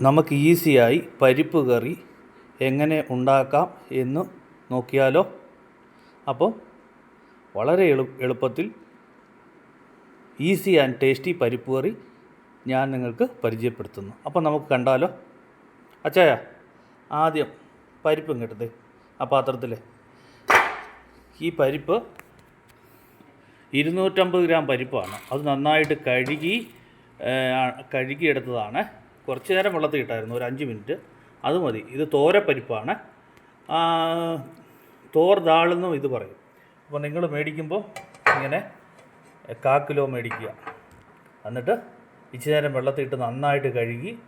നമുക്ക് ഈസിയായി പരിപ്പ് കറി എങ്ങനെ ഉണ്ടാക്കാം എന്ന് നോക്കിയാലോ? അപ്പോൾ വളരെ എളു എളുപ്പത്തിൽ ഈസി ആൻഡ് ടേസ്റ്റി പരിപ്പ് കറി ഞാൻ നിങ്ങൾക്ക് പരിചയപ്പെടുത്തുന്നു. അപ്പോൾ നമുക്ക് കണ്ടാലോ? അച്ചായ ആദ്യം പരിപ്പ് ഇങ്ങോട്ടത് ആ പാത്രത്തിൽ. ഈ പരിപ്പ് ഇരുന്നൂറ്റമ്പത് ഗ്രാം പരിപ്പാണ്. അത് നന്നായിട്ട് കഴുകി കഴുകിയെടുത്തതാണ്. കുറച്ച് നേരം വെള്ളത്തിൽ ഇട്ടായിരുന്നു ഒരു അഞ്ച് മിനിറ്റ്. അത് മതി. ഇത് തോരപ്പരിപ്പാണ്. തോർ ദാളെന്നും ഇത് പറയും. അപ്പോൾ നിങ്ങൾ മേടിക്കുമ്പോൾ ഇങ്ങനെ കാ കിലോ മേടിക്കുക. എന്നിട്ട് ഇച്ചിരി നേരം വെള്ളത്തിട്ട് നന്നായിട്ട് കഴുകി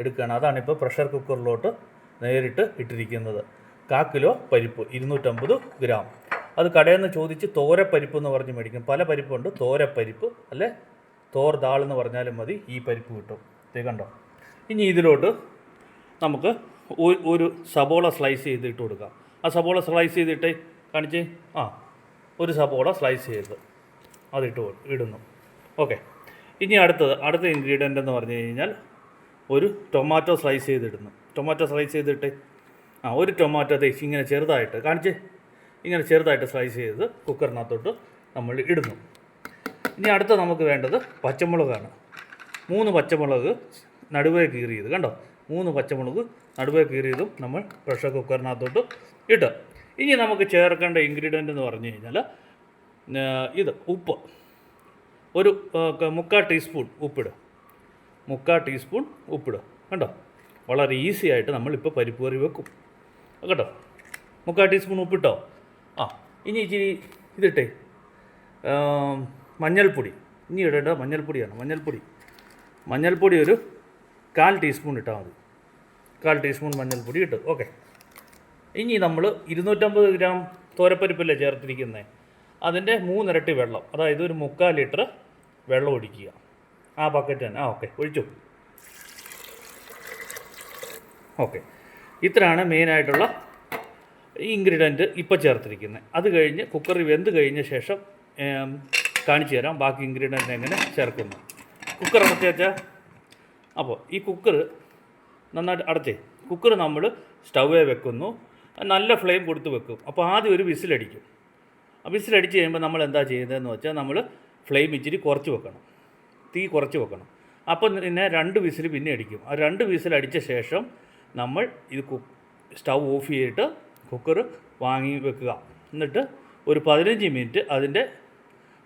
എടുക്കുകയാണ്. അതാണിപ്പോൾ പ്രഷർ കുക്കറിലോട്ട് നേരിട്ട് ഇട്ടിരിക്കുന്നത്. കാ കിലോ പരിപ്പ് ഇരുന്നൂറ്റമ്പത് ഗ്രാം. അത് കടയിൽ നിന്ന് ചോദിച്ച് തോരപ്പരിപ്പ് എന്ന് പറഞ്ഞ് മേടിക്കും. പല പരിപ്പുണ്ട്. തോരപ്പരിപ്പ് അല്ലെ? തോർ ദാൾ എന്ന് പറഞ്ഞാലും മതി. ഈ പരിപ്പ് കിട്ടും. ഇത് കണ്ടോ? ഇനി ഇതിലോട്ട് നമുക്ക് ഒരു- സബോള സ്ലൈസ് ചെയ്തിട്ട് കൊടുക്കാം. ആ സബോള സ്ലൈസ് ചെയ്തിട്ട് കാണിച്ച്? ആ ഒരു സബോള സ്ലൈസ് ചെയ്ത് അതിട്ട് ഇടുന്നു. ഓക്കെ ഇനി അടുത്തത് അടുത്ത ഇൻഗ്രീഡിയന്റ് എന്ന് പറഞ്ഞു കഴിഞ്ഞാൽ ഒരു ടൊമാറ്റോ സ്ലൈസ് ചെയ്തിടുന്നു ടൊമാറ്റോ സ്ലൈസ് ചെയ്തിട്ട് ആ ഒരു ടൊമാറ്റോ തേച്ച് ഇങ്ങനെ ചെറുതായിട്ട് കാണിച്ച്? ഇങ്ങനെ ചെറുതായിട്ട് സ്ലൈസ് ചെയ്ത് കുക്കറിനകത്തോട്ട് നമ്മൾ ഇടുന്നു. ഇനി അടുത്ത നമുക്ക് വേണ്ടത് പച്ചമുളകാണ്. മൂന്ന് പച്ചമുളക് നടുവേ കീറിയത്. കണ്ടോ? മൂന്ന് പച്ചമുളക് നടുവേ കീറിയതും നമ്മൾ പ്രഷർ കുക്കറിനകത്തോട്ട് ഇട്ട്. ഇനി നമുക്ക് ചേർക്കേണ്ട ഇൻഗ്രീഡിയന്റ് എന്ന് പറഞ്ഞു കഴിഞ്ഞാൽ ഇത് ഉപ്പ്. ഒരു മുക്കാൽ ടീസ്പൂൺ ഉപ്പിടുക മുക്കാൽ ടീസ്പൂൺ ഉപ്പിടുക കണ്ടോ? വളരെ ഈസി ആയിട്ട് നമ്മളിപ്പോൾ പരിപ്പ് കറി വെക്കും. കേട്ടോ മുക്കാൽ ടീസ്പൂൺ ഉപ്പിട്ടോ? ആ ഇനി ഇച്ചിരി ഇതിട്ടേ. മഞ്ഞൾപ്പൊടി. ഇനി ഇടേണ്ട മഞ്ഞൾപ്പൊടിയാണ്. മഞ്ഞൾപ്പൊടി. മഞ്ഞൾപ്പൊടി ഒരു കാൽ ടീസ്പൂൺ ഇട്ടാൽ മതി. കാൽ ടീസ്പൂൺ മഞ്ഞൾപ്പൊടി ഇട്ട്. ഓക്കെ. ഇനി നമ്മൾ ഇരുന്നൂറ്റമ്പത് ഗ്രാം തോരപ്പരിപ്പല്ലേ ചേർത്തിരിക്കുന്നത് അതിന്റെ മൂന്നിരട്ടി വെള്ളം അതായത് ഒരു മുക്കാൽ ലിറ്റർ വെള്ളം ഒഴിക്കുക. ആ ബക്കറ്റ് തന്നെ. ആ ഓക്കെ. ഒഴിച്ചു. ഓക്കെ. ഇത്രയാണ് മെയിനായിട്ടുള്ള ഇൻഗ്രീഡിയന്റ് ഇപ്പോൾ ചേർത്തിരിക്കുന്നത് അത് കഴിഞ്ഞ് കുക്കറിൽ വെന്ത് കഴിഞ്ഞ ശേഷം കാണിച്ചു തരാം ബാക്കി ഇൻഗ്രീഡിയന്റ് എങ്ങനെ ചേർക്കുന്നു. കുക്കർ അടച്ചു വെച്ചാൽ അപ്പോൾ ഈ കുക്കർ നന്നായിട്ട് അടച്ചേ. കുക്കർ നമ്മൾ സ്റ്റൗവേ വെക്കുന്നു. നല്ല ഫ്ലെയിം കൊടുത്ത് വെക്കും. അപ്പോൾ ആദ്യം ഒരു വിസിലടിക്കും. ആ വിസിലടിച്ച് കഴിയുമ്പോൾ നമ്മൾ എന്താ ചെയ്യുന്നതെന്ന് വെച്ചാൽ നമ്മൾ ഫ്ലെയിം ഇച്ചിരി കുറച്ച് വെക്കണം. തീ കുറച്ച് വെക്കണം. അപ്പോൾ പിന്നെ രണ്ട് വിസിൽ പിന്നെ അടിക്കും. ആ രണ്ട് വിസിൽ അടിച്ച ശേഷം നമ്മൾ ഇത് കു സ്റ്റൗ ഓഫ് ചെയ്തിട്ട് കുക്കർ വാങ്ങി വെക്കുക. എന്നിട്ട് ഒരു പതിനഞ്ച് മിനിറ്റ് അതിന്റെ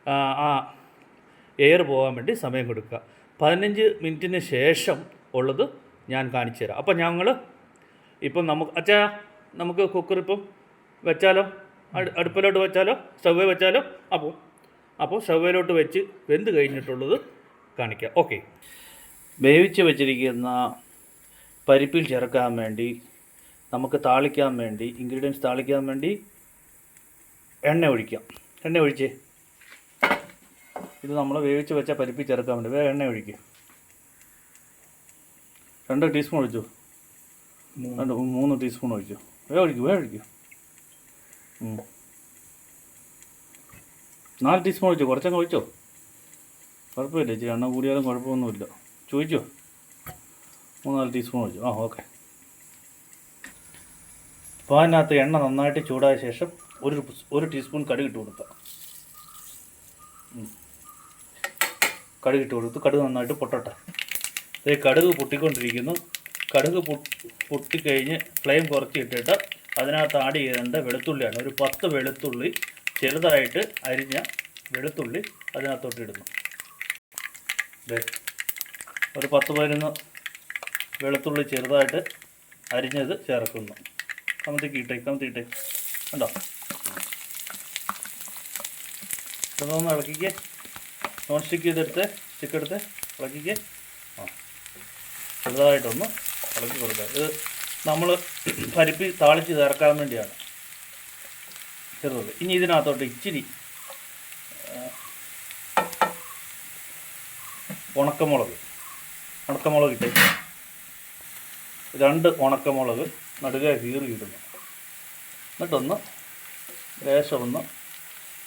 ആ, എയർ പോകാൻ വേണ്ടി സമയം കൊടുക്കുക. പതിനഞ്ച് മിനിറ്റിന് ശേഷം ഉള്ളത് ഞാൻ കാണിച്ചു തരാം. അപ്പം ഞങ്ങൾ ഇപ്പം നമുക്ക് അച്ഛാ നമുക്ക് കുക്കർ ഇപ്പം വെച്ചാലോ? അടു- അടുപ്പിലോട്ട് വെച്ചാലോ? സ്റ്റൗവേ വെച്ചാലോ? അപ്പോൾ അപ്പോൾ സ്റ്റവയിലോട്ട് വെച്ച് വെന്ത് കഴിഞ്ഞിട്ടുള്ളത് കാണിക്കാം. ഓക്കെ വേവിച്ച് വെച്ചിരിക്കുന്ന പരിപ്പിൽ ചേർക്കാൻ വേണ്ടി നമുക്ക് താളിക്കാൻ വേണ്ടി ഇൻഗ്രീഡിയൻസ് താളിക്കാൻ വേണ്ടി എണ്ണ ഒഴിക്കാം. എണ്ണ ഒഴിച്ചേ? ഇത് നമ്മൾ വേവിച്ച് വെച്ച പരിപ്പ് ചേർക്കാൻ വേണ്ടി. വേറെ എണ്ണ ഒഴിക്കുക രണ്ട് ടീസ്പൂൺ ഒഴിച്ചു? രണ്ട് മൂന്ന് ടീസ്പൂൺ ഒഴിച്ചു? വേഗം ഒഴിക്കും വേഗം ഒഴിക്കും. നാല് ടീസ്പൂൺ ഒഴിച്ചു? കുറച്ചങ്ങ് ഒഴിച്ചോ? കുഴപ്പമില്ല ഇച്ചിരി എണ്ണ കൂടിയാലും കുഴപ്പമൊന്നുമില്ല. ചോദിച്ചോ മൂന്നാൽ ടീസ്പൂൺ ഒഴിച്ചു? ആ ഓക്കെ പാനിനകത്ത് എണ്ണ നന്നായിട്ട് ചൂടായ ശേഷം ഒരു ഒരു ടീസ്പൂൺ കടുക് ഇട്ട് കൊടുക്കുക കടുക് ഇട്ട് കൊടുത്ത്. കടുക് നന്നായിട്ട് പൊട്ടട്ടെ. ഈ കടുക് പൊട്ടിക്കൊണ്ടിരിക്കുന്നു. കടുക് പൊട്ടിക്കഴിഞ്ഞ് ഫ്ലെയിം കുറച്ച് ഇട്ടിട്ട് അതിനകത്ത് ആഡ് ചെയ്യേണ്ട വെളുത്തുള്ളിയാണ്. ഒരു പത്ത് വെളുത്തുള്ളി ചെറുതായിട്ട് അരിഞ്ഞ വെളുത്തുള്ളി അതിനകത്തോട്ട് ഇടുന്നു. ഒരു പത്ത് പതിനൊന്ന് വെളുത്തുള്ളി ചെറുതായിട്ട് അരിഞ്ഞത് ചേർക്കുന്നു. കമത്തിക്ക് ഇട്ടേ കമത്തിയിട്ടേ കണ്ടോ? ഇതൊന്ന് ഇളക്കിക്കേ. നോൺ സ്റ്റിക്ക് ചെയ്തെടുത്ത് സ്റ്റിക്ക് എടുത്ത് ഇളക്കിക്ക്. ആ. ചെറുതായിട്ടൊന്ന് ഇളക്കി കൊടുക്കുക. ഇത് നമ്മൾ പരിപ്പി താളിച്ച് ചേർക്കാൻ വേണ്ടിയാണ്. ചെറുത്. ഇനി ഇതിനകത്തോട്ട് ഇച്ചിരി ഉണക്കമുളക്. ഉണക്കമുളക് ഇട്ടേ. രണ്ട് ഉണക്കമുളക് നടുകെ കീറി ഇടുന്നു എന്നിട്ടൊന്ന് ലേശം ഒന്ന്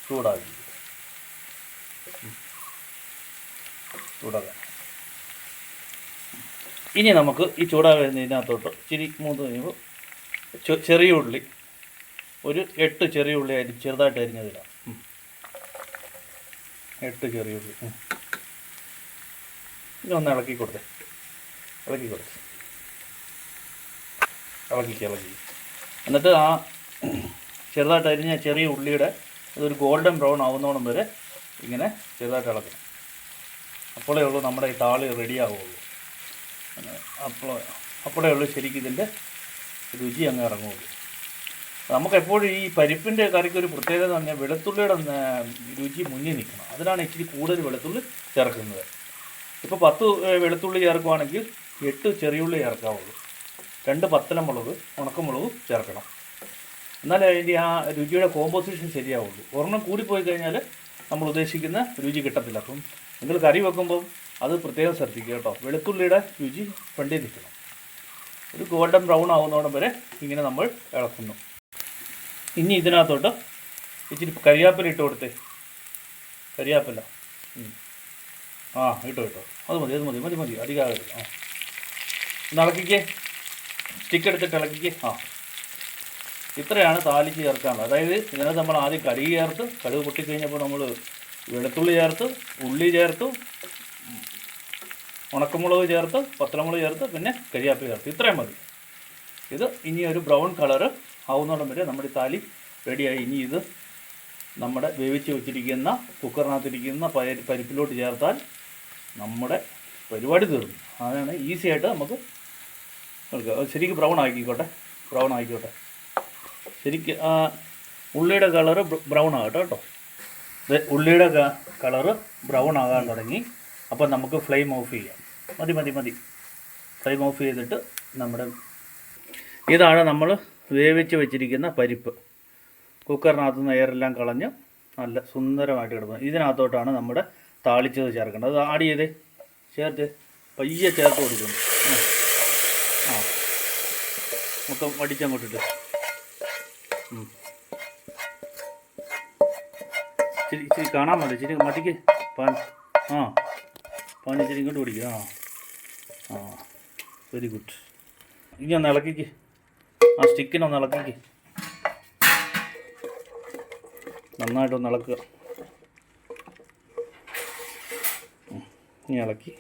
ചൂടാക്കി. ചൂടാക്കാം. ഇനി നമുക്ക് ഈ ചൂടാ വരുന്നതിനകത്തോട്ട് ഇച്ചിരി മൂന്ന് കഴിയുമ്പോൾ ചെറിയ ഉള്ളി ഒരു എട്ട് ചെറിയ ഉള്ളി അരി ചെറുതായിട്ട് അരിഞ്ഞതിടാം എട്ട് ചെറിയ ഉള്ളി. ഇനി ഒന്ന് ഇളക്കി കൊടുത്തേ. ഇളക്കി കൊടുത്തേ. ഇളക്കിക്കുക ഇളക്കി. എന്നിട്ട് ആ ചെറുതായിട്ട് അരിഞ്ഞ ചെറിയ ഉള്ളിയുടെ ഇതൊരു ഗോൾഡൻ ബ്രൗൺ ആവുന്നോണം വരെ ഇങ്ങനെ ചെറുതായിട്ട് ഇളക്കണം. അപ്പോഴേ ഉള്ളൂ നമ്മുടെ ഈ താളി റെഡി ആവുള്ളൂ അപ്പോൾ അപ്പോഴേ ഉള്ളൂ ശരിക്കും ഇതിന്റെ രുചി അങ്ങ് ഇറങ്ങുള്ളൂ നമുക്കെപ്പോഴും ഈ പരിപ്പിന്റെ കറിക്ക് ഒരു പ്രത്യേകത എന്ന് പറഞ്ഞാൽ വെളുത്തുള്ളിയുടെ രുചി മുന്നിൽ നിൽക്കണം. അതിനാണ് ഇച്ചിരി കൂടുതൽ വെളുത്തുള്ളി ചേർക്കുന്നത്. ഇപ്പോൾ പത്ത് വെളുത്തുള്ളി ചേർക്കുവാണെങ്കിൽ എട്ട് ചെറിയുള്ളി ചേർക്കാവുള്ളൂ. രണ്ട് പത്തലമുളക് ഉണക്കമുളക് ചേർക്കണം. എന്നാലേ അതിന്റെ ആ രുചിയുടെ കോമ്പോസിഷൻ ശരിയാവുള്ളൂ. ഒരെണ്ണം കൂടിപ്പോയി കഴിഞ്ഞാൽ നമ്മൾ ഉദ്ദേശിക്കുന്ന രുചി കിട്ടത്തില്ല. അപ്പം നിങ്ങൾ കറി വെക്കുമ്പം അത് പ്രത്യേകം ശ്രദ്ധിക്കുക കേട്ടോ. വെളുത്തുള്ളിയുടെ രുചി ഫ്രണ്ടിൽ നിൽക്കണം ഒരു ഗോൾഡൻ ബ്രൗൺ ആവുന്നോടം വരെ ഇങ്ങനെ നമ്മൾ ഇളക്കുന്നു. ഇനി ഇതിനകത്തോട്ട് ഇച്ചിരി കരിയാപ്പില ഇട്ട് കൊടുത്തേ. കരിയാപ്പില. ആ ഇട്ടോ ഇട്ടോ. അത് മതി അത് മതി മതി മതി. അധികമാകരുത് ആ. ഒന്ന് സ്റ്റിക്ക് എടുത്തിട്ട് ഇളക്കിക്കേ. ആ. ഇത്രയാണ് താലിക്ക് ചേർക്കാനുള്ളത്. അതായത് ഇതിനകത്ത് നമ്മൾ ആദ്യം കടുക് ചേർത്ത് കടുക് പൊട്ടിക്കഴിഞ്ഞപ്പോൾ നമ്മൾ വെളുത്തുള്ളി ചേർത്ത് ഉള്ളി ചേർത്ത് ഉണക്കമുളക് ചേർത്ത് പത്തലമുളക് ചേർത്ത് പിന്നെ കരിയാപ്പി ചേർത്ത്. ഇത്രയും മതി. ഇത് ഇനി ഒരു ബ്രൗൺ കളറ് ആവുന്നോടം വരെ നമ്മുടെ താലി റെഡിയായി. ഇനി ഇത് നമ്മുടെ വേവിച്ച് വെച്ചിരിക്കുന്ന കുക്കറിനകത്തിരിക്കുന്ന പരി പരിപ്പിലോട്ട് ചേർത്താൽ നമ്മുടെ പരിപാടി തീർന്നു. അതാണ് ഈസി ആയിട്ട് നമുക്ക് ശരിക്കും ബ്രൗൺ ആക്കിക്കോട്ടെ. ബ്രൗൺ ആക്കിക്കോട്ടെ. ശരിക്കും ഉള്ളിയുടെ കളറ് ബ്രൗൺ ആകട്ടെ കേട്ടോ. ഉള്ളിയുടെ കളറ് ബ്രൗൺ ആകാൻ തുടങ്ങി. അപ്പോൾ നമുക്ക് ഫ്ലെയിം ഓഫ് ചെയ്യാം. മതി മതി മതി. ഫ്ലെയിം ഓഫ് ചെയ്തിട്ട് നമ്മുടെ ഇതാണ് നമ്മൾ വേവിച്ച് വെച്ചിരിക്കുന്ന പരിപ്പ്. കുക്കറിനകത്ത് നിന്ന് എയറെല്ലാം കളഞ്ഞ് നല്ല സുന്ദരമായിട്ട് കിടക്കുന്നത് ഇതിനകത്തോട്ടാണ് നമ്മുടെ താളിച്ചത് ചേർക്കേണ്ടത്. അത് ആഡ് ചെയ്തേ. ചേർത്ത്. പയ്യെ ചേർത്ത് കൊടുക്കുന്നു. ആ. മൊത്തം അടിച്ചങ്ങോട്ടിട്ട്. ഇച്ചിരി ഇച്ചിരി കാണാൻ മതി ഇച്ചിരി മതിക്ക് പാൻ ആ പാൻ ഇച്ചിരി ഇങ്ങോട്ട് പിടിക്കുക ആ ആ വെരി ഗുഡ് ഇനി ഒന്ന് ഇളക്കിക്ക്. ആ സ്റ്റിക്കിനൊന്ന് ഇളക്കിക്ക്. നന്നായിട്ടൊന്ന് ഇളക്കുക. ഇനി ഇളക്കി.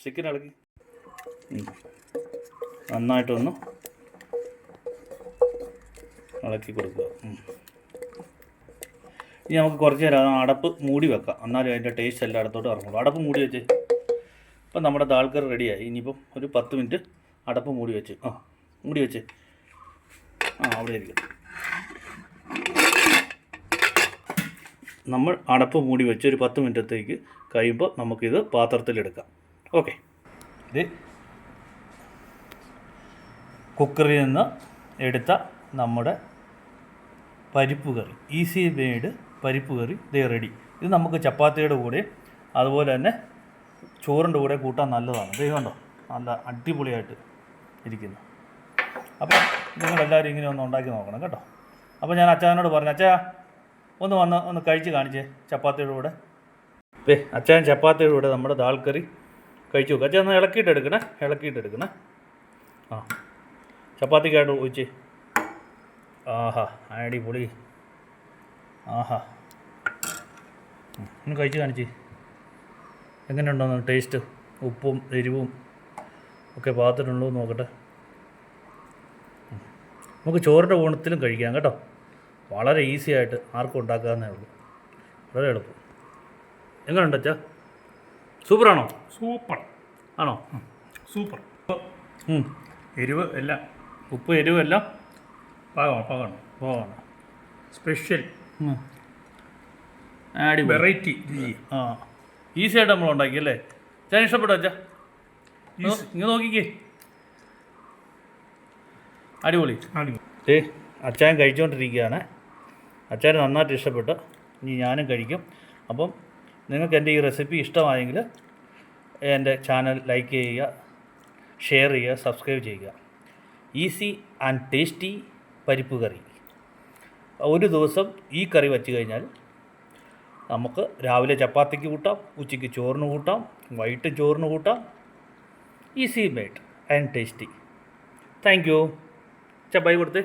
സ്റ്റിക്കിന് ഇളക്കി. നന്നായിട്ടൊന്ന് ഇളക്കി കൊടുക്കുക. ഇനി നമുക്ക് കുറച്ച് നേരം അടപ്പ് മൂടി വെക്കാം. എന്നാലും അതിന്റെ ടേസ്റ്റ് എല്ലായിടത്തോട്ടും ഇറങ്ങുള്ളൂ. അടപ്പ് മൂടി വെച്ച്. ഇപ്പം നമ്മുടെ ദാൽക്കറി റെഡിയായി ഇനിയിപ്പം ഒരു പത്ത് മിനിറ്റ് അടപ്പ് മൂടി വെച്ച്. ആ മൂടി വെച്ച്. ആ അവിടെ ഇരിക്കും. നമ്മൾ അടപ്പ് മൂടി വെച്ച് ഒരു പത്ത് മിനിറ്റത്തേക്ക് കഴിയുമ്പോൾ നമുക്കിത് പാത്രത്തിലെടുക്കാം ഓക്കെ ഇത് കുക്കറിൽ നിന്ന് എടുത്ത നമ്മുടെ പരിപ്പ് കറി. ഈസി മെയ്ഡ് പരിപ്പ് കറി ദേ റെഡി ഇത് നമുക്ക് ചപ്പാത്തിയുടെ കൂടെ അതുപോലെ തന്നെ ചോറിന്റെ കൂടെ കൂട്ടാൻ നല്ലതാണ്. ദേ കണ്ടോ? നല്ല അടിപൊളിയായിട്ട് ഇരിക്കുന്നു. അപ്പോൾ നിങ്ങളെല്ലാവരും ഇങ്ങനെ ഒന്ന് ഉണ്ടാക്കി നോക്കണം കേട്ടോ. അപ്പോൾ ഞാൻ അച്ചാനോട് പറഞ്ഞു അച്ഛാ ഒന്ന് വന്ന് ഒന്ന് കഴിച്ച് കാണിച്ചേ ചപ്പാത്തിയുടെ കൂടെ. അപ്പേ അച്ഛൻ ചപ്പാത്തിയുടെ കൂടെ നമ്മുടെ ദാൽ കറി കഴിച്ചു നോക്കുക അച്ഛൻ ഒന്ന് ഇളക്കിയിട്ട് എടുക്കണേ ഇളക്കിയിട്ട് എടുക്കണേ. ആ. ചപ്പാത്തിക്കായിട്ട് ഒഴിച്ച്. ആഹാ അടിപൊളി. ആഹാ. ഒന്ന് കഴിച്ച് കാണിച്ച്. എങ്ങനെയുണ്ടോന്ന് ടേസ്റ്റ് ഉപ്പും എരിവും ഒക്കെ പാകത്തിനുണ്ടോ എന്ന് നോക്കട്ടെ. നമുക്ക് ചോറിന്റെ ഊണത്തിലും കഴിക്കാം കേട്ടോ. വളരെ ഈസി ആയിട്ട് ആർക്കും ഉണ്ടാക്കാവുന്നേ ഉള്ളൂ. വളരെ എളുപ്പം. എങ്ങനെയുണ്ട് അച്ഛാ? സൂപ്പറാണോ? സൂപ്പർ. ആണോ? സൂപ്പർ. എരിവ് എല്ലാം ഉപ്പ് എരിവ് എല്ലാം പാകമാണ് പാകമാണ് പോകണം സ്പെഷ്യൽ. വെറൈറ്റി ആ. ഈസി ആയിട്ട് നമ്മൾ ഉണ്ടാക്കി അല്ലേ? ഞാൻ ഇഷ്ടപ്പെട്ടു അച്ഛാ? ഇങ്ങനെ നോക്കിക്കേ. അടിപൊളി. അടിപൊളി. ഏ അച്ചായൻ കഴിച്ചുകൊണ്ടിരിക്കുകയാണ് അച്ചായൻ നന്നായിട്ട് ഇഷ്ടപ്പെട്ടു. ഇനി ഞാനും കഴിക്കും. അപ്പം നിങ്ങൾക്ക് എന്റെ ഈ റെസിപ്പി ഇഷ്ടമായെങ്കിൽ എന്റെ ചാനൽ ലൈക്ക് ചെയ്യുക ഷെയർ ചെയ്യുക സബ്സ്ക്രൈബ് ചെയ്യുക. ഈസി ആൻഡ് ടേസ്റ്റി പരിപ്പ് കറി. ഒരു ദിവസം ഈ കറി വച്ച് കഴിഞ്ഞാൽ നമുക്ക് രാവിലെ ചപ്പാത്തിക്ക് കൂട്ടാം ഉച്ചയ്ക്ക് ചോറിന് കൂട്ടാം വൈകിട്ട് ചോറിന് കൂട്ടാം. Easy made and tasty thank you ചപ്പായി കൊടുത്തേ.